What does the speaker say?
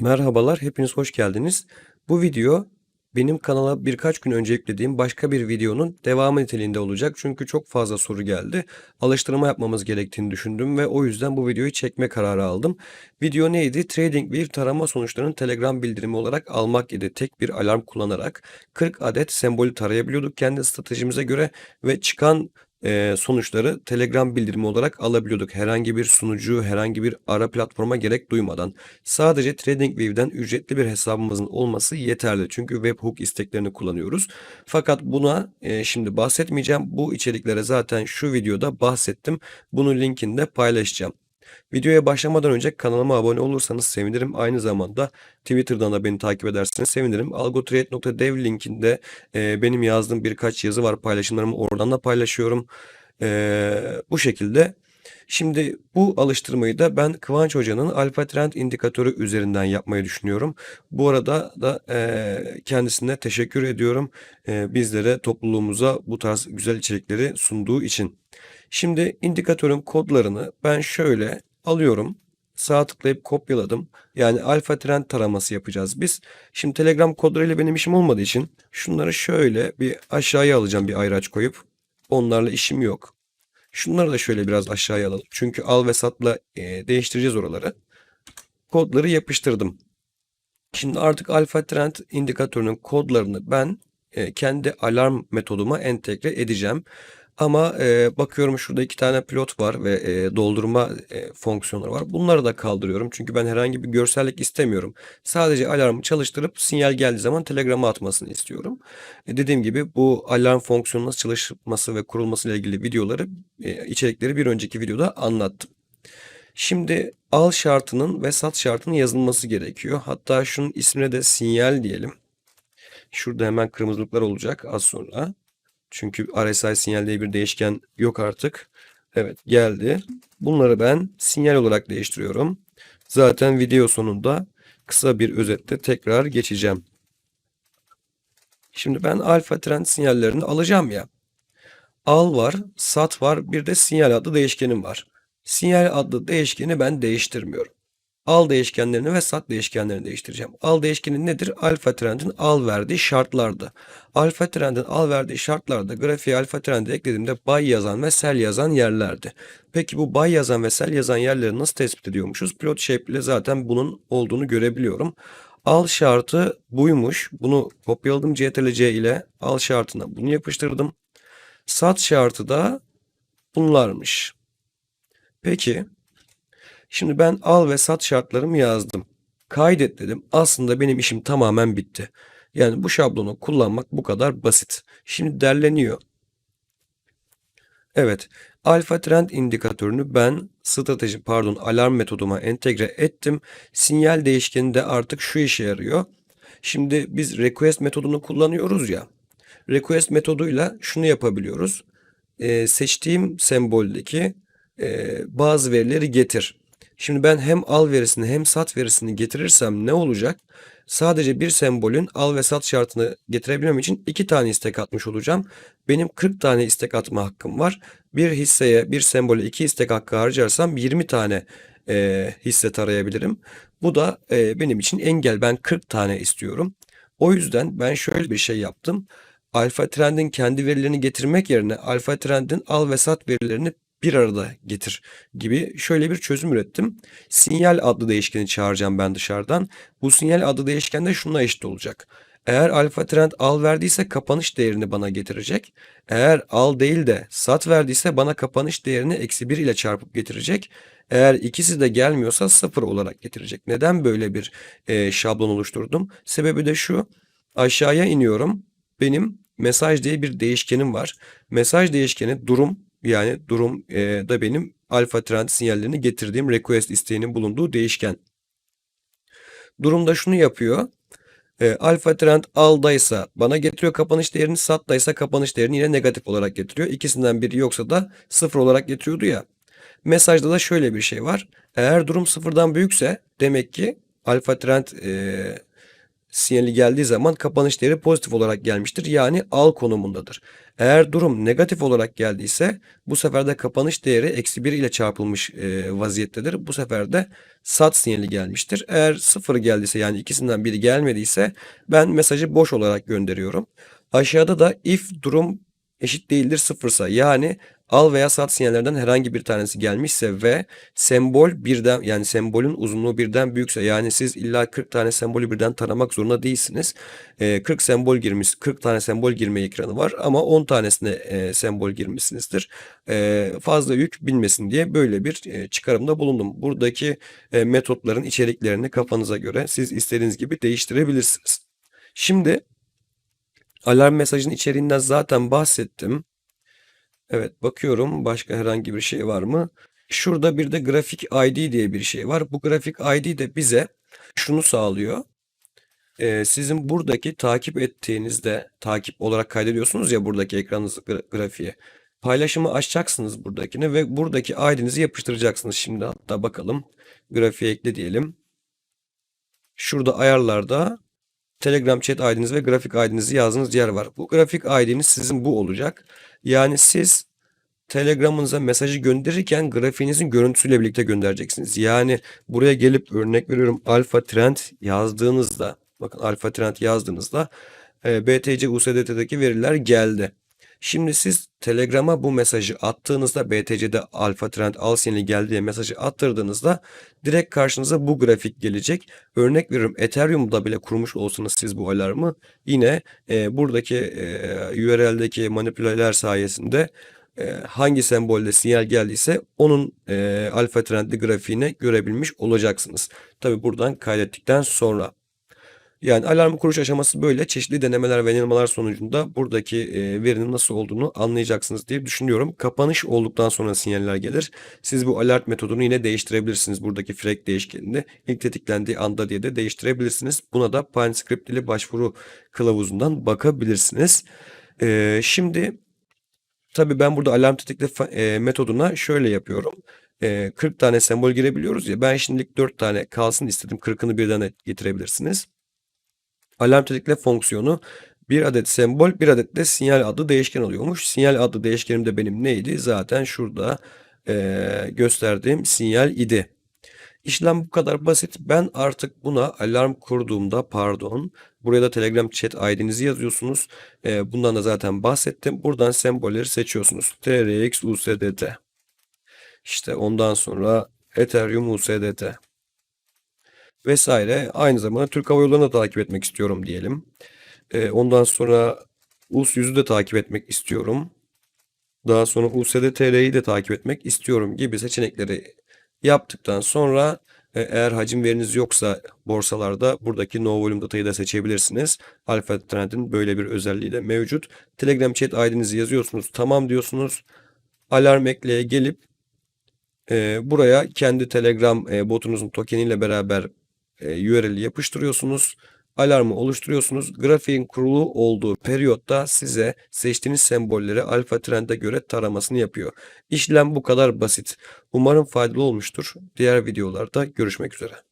Merhabalar, hepiniz hoş geldiniz. Bu video benim kanala birkaç gün önce yüklediğim başka bir videonun devamı niteliğinde olacak. Çünkü çok fazla soru geldi. Alıştırma yapmamız gerektiğini düşündüm ve o yüzden bu videoyu çekme kararı aldım. Video neydi? TradingView tarama sonuçlarını Telegram bildirimi olarak almak idi. Tek bir alarm kullanarak 40 adet sembolü tarayabiliyorduk kendi stratejimize göre ve çıkan e, sonuçları Telegram bildirimi olarak alabiliyorduk. Herhangi bir sunucu, herhangi bir ara platforma gerek duymadan. Sadece TradingView'den ücretli bir hesabımızın olması yeterli. Çünkü webhook isteklerini kullanıyoruz. Fakat buna e, şimdi bahsetmeyeceğim. Bu içeriklere zaten şu videoda bahsettim. Bunun linkini de paylaşacağım. Videoya başlamadan önce kanalıma abone olursanız sevinirim. Aynı zamanda Twitter'dan da beni takip ederseniz sevinirim. algotrade.dev linkinde e, benim yazdığım birkaç yazı var. Paylaşımlarımı oradan da paylaşıyorum. E, bu şekilde. Şimdi bu alıştırmayı da ben Kıvanç Hoca'nın Alfa Trend indikatörü üzerinden yapmayı düşünüyorum. Bu arada da e, kendisine teşekkür ediyorum. E, bizlere, topluluğumuza bu tarz güzel içerikleri sunduğu için. Şimdi indikatörün kodlarını ben şöyle alıyorum. Sağ tıklayıp kopyaladım. Yani alfa trend taraması yapacağız biz. Şimdi Telegram kodlarıyla benim işim olmadığı için şunları şöyle bir aşağıya alacağım bir ayraç koyup. Onlarla işim yok. Şunları da şöyle biraz aşağıya alalım. Çünkü al ve satla e, değiştireceğiz oraları. Kodları yapıştırdım. Şimdi artık alfa trend indikatörünün kodlarını ben e, kendi alarm metoduma entegre edeceğim. Ama e, bakıyorum şurada iki tane pilot var ve e, doldurma e, fonksiyonları var. Bunları da kaldırıyorum. Çünkü ben herhangi bir görsellik istemiyorum. Sadece alarmı çalıştırıp sinyal geldiği zaman telegrama atmasını istiyorum. E, dediğim gibi bu alarm fonksiyonu nasıl çalışması ve kurulması ile ilgili videoları, e, içerikleri bir önceki videoda anlattım. Şimdi al şartının ve sat şartının yazılması gerekiyor. Hatta şunun ismine de sinyal diyelim. Şurada hemen kırmızılıklar olacak az sonra. Çünkü RSI sinyal diye bir değişken yok artık. Evet geldi. Bunları ben sinyal olarak değiştiriyorum. Zaten video sonunda kısa bir özette tekrar geçeceğim. Şimdi ben alfa trend sinyallerini alacağım ya. Al var, sat var, bir de sinyal adlı değişkenim var. Sinyal adlı değişkeni ben değiştirmiyorum al değişkenlerini ve sat değişkenlerini değiştireceğim. Al değişkeni nedir? Alfa trendin al verdiği şartlardı. Alfa trendin al verdiği şartlarda grafiğe alfa trendi eklediğimde buy yazan ve sell yazan yerlerdi. Peki bu buy yazan ve sell yazan yerleri nasıl tespit ediyormuşuz? Pilot shape ile zaten bunun olduğunu görebiliyorum. Al şartı buymuş. Bunu kopyaladım CTRL-C ile al şartına bunu yapıştırdım. Sat şartı da bunlarmış. Peki Şimdi ben al ve sat şartlarımı yazdım. Kaydet dedim. Aslında benim işim tamamen bitti. Yani bu şablonu kullanmak bu kadar basit. Şimdi derleniyor. Evet. Alfa trend indikatörünü ben strateji pardon alarm metoduma entegre ettim. Sinyal değişkeni de artık şu işe yarıyor. Şimdi biz request metodunu kullanıyoruz ya. Request metoduyla şunu yapabiliyoruz. Ee, seçtiğim semboldeki e, bazı verileri getir. Şimdi ben hem al verisini hem sat verisini getirirsem ne olacak? Sadece bir sembolün al ve sat şartını getirebilmem için iki tane istek atmış olacağım. Benim 40 tane istek atma hakkım var. Bir hisseye bir sembole iki istek hakkı harcarsam 20 tane e, hisse tarayabilirim. Bu da e, benim için engel. Ben 40 tane istiyorum. O yüzden ben şöyle bir şey yaptım. Alfa Trend'in kendi verilerini getirmek yerine Alfa Trend'in al ve sat verilerini bir arada getir gibi şöyle bir çözüm ürettim. Sinyal adlı değişkeni çağıracağım ben dışarıdan. Bu sinyal adlı değişken de şuna eşit olacak. Eğer alfa trend al verdiyse kapanış değerini bana getirecek. Eğer al değil de sat verdiyse bana kapanış değerini eksi 1 ile çarpıp getirecek. Eğer ikisi de gelmiyorsa sıfır olarak getirecek. Neden böyle bir e, şablon oluşturdum? Sebebi de şu. Aşağıya iniyorum. Benim mesaj diye bir değişkenim var. Mesaj değişkeni durum yani durum e, da benim alfa trend sinyallerini getirdiğim request isteğinin bulunduğu değişken. Durumda şunu yapıyor. E, alfa trend aldaysa bana getiriyor kapanış değerini sattaysa kapanış değerini yine negatif olarak getiriyor. İkisinden biri yoksa da sıfır olarak getiriyordu ya. Mesajda da şöyle bir şey var. Eğer durum sıfırdan büyükse demek ki alfa trend e, sinyali geldiği zaman kapanış değeri pozitif olarak gelmiştir. Yani al konumundadır. Eğer durum negatif olarak geldiyse bu sefer de kapanış değeri eksi 1 ile çarpılmış e, vaziyettedir. Bu sefer de sat sinyali gelmiştir. Eğer 0 geldiyse yani ikisinden biri gelmediyse ben mesajı boş olarak gönderiyorum. Aşağıda da if durum eşit değildir sıfırsa yani al veya sat sinyallerden herhangi bir tanesi gelmişse ve sembol birden yani sembolün uzunluğu birden büyükse yani siz illa 40 tane sembolü birden taramak zorunda değilsiniz. Ee, 40 sembol girmiş 40 tane sembol girme ekranı var ama 10 tanesine e, sembol girmişsinizdir. Ee, fazla yük bilmesin diye böyle bir e, çıkarımda bulundum. Buradaki e, metotların içeriklerini kafanıza göre siz istediğiniz gibi değiştirebilirsiniz. Şimdi Alarm mesajının içeriğinden zaten bahsettim. Evet bakıyorum başka herhangi bir şey var mı? Şurada bir de grafik ID diye bir şey var. Bu grafik ID de bize şunu sağlıyor. Ee, sizin buradaki takip ettiğinizde takip olarak kaydediyorsunuz ya buradaki ekranınız gra grafiğe. Paylaşımı açacaksınız buradakini ve buradaki ID'nizi yapıştıracaksınız. Şimdi hatta bakalım. Grafiğe ekle diyelim. Şurada ayarlarda Telegram chat ID'niz ve grafik ID'nizi yazdığınız yer var. Bu grafik ID'niz sizin bu olacak. Yani siz Telegram'ınıza mesajı gönderirken grafiğinizin görüntüsüyle birlikte göndereceksiniz. Yani buraya gelip örnek veriyorum alfa trend yazdığınızda bakın alfa trend yazdığınızda e, BTC USDT'deki veriler geldi. Şimdi siz Telegram'a bu mesajı attığınızda BTC'de alfa trend al sinyali geldi diye mesajı attırdığınızda direkt karşınıza bu grafik gelecek. Örnek veriyorum Ethereum'da bile kurmuş olsanız siz bu alarmı yine e, buradaki e, URL'deki manipüleler sayesinde e, hangi sembolde sinyal geldiyse onun e, alfa trendli grafiğini görebilmiş olacaksınız. Tabi buradan kaydettikten sonra. Yani alarm kuruş aşaması böyle çeşitli denemeler ve yanılmalar sonucunda buradaki e, verinin nasıl olduğunu anlayacaksınız diye düşünüyorum. Kapanış olduktan sonra sinyaller gelir. Siz bu alert metodunu yine değiştirebilirsiniz. Buradaki frek değişkenini ilk tetiklendiği anda diye de değiştirebilirsiniz. Buna da PineScript ile başvuru kılavuzundan bakabilirsiniz. E, şimdi tabii ben burada alarm tetikle e, metoduna şöyle yapıyorum. 40 tane sembol girebiliyoruz ya ben şimdilik 4 tane kalsın istedim 40'ını birden getirebilirsiniz. Alarm tetikle fonksiyonu bir adet sembol, bir adet de sinyal adı değişken alıyormuş. Sinyal adı değişkenim de benim neydi? Zaten şurada e, gösterdiğim sinyal idi. İşlem bu kadar basit. Ben artık buna alarm kurduğumda pardon buraya da Telegram chat ID'nizi yazıyorsunuz. E, bundan da zaten bahsettim. Buradan sembolleri seçiyorsunuz. TRX USDT. İşte ondan sonra Ethereum USDT vesaire. Aynı zamanda Türk Hava Yolları'nı da takip etmek istiyorum diyelim. E, ondan sonra US yüzü de takip etmek istiyorum. Daha sonra USD TL'yi de takip etmek istiyorum gibi seçenekleri yaptıktan sonra e, eğer hacim veriniz yoksa borsalarda buradaki no volume datayı da seçebilirsiniz. Alpha Trend'in böyle bir özelliği de mevcut. Telegram chat ID'nizi yazıyorsunuz. Tamam diyorsunuz. Alarm ekleye gelip e, buraya kendi Telegram e, botunuzun tokeniyle beraber e, URL'i yapıştırıyorsunuz. Alarmı oluşturuyorsunuz. Grafiğin kurulu olduğu periyotta size seçtiğiniz sembolleri alfa trende göre taramasını yapıyor. İşlem bu kadar basit. Umarım faydalı olmuştur. Diğer videolarda görüşmek üzere.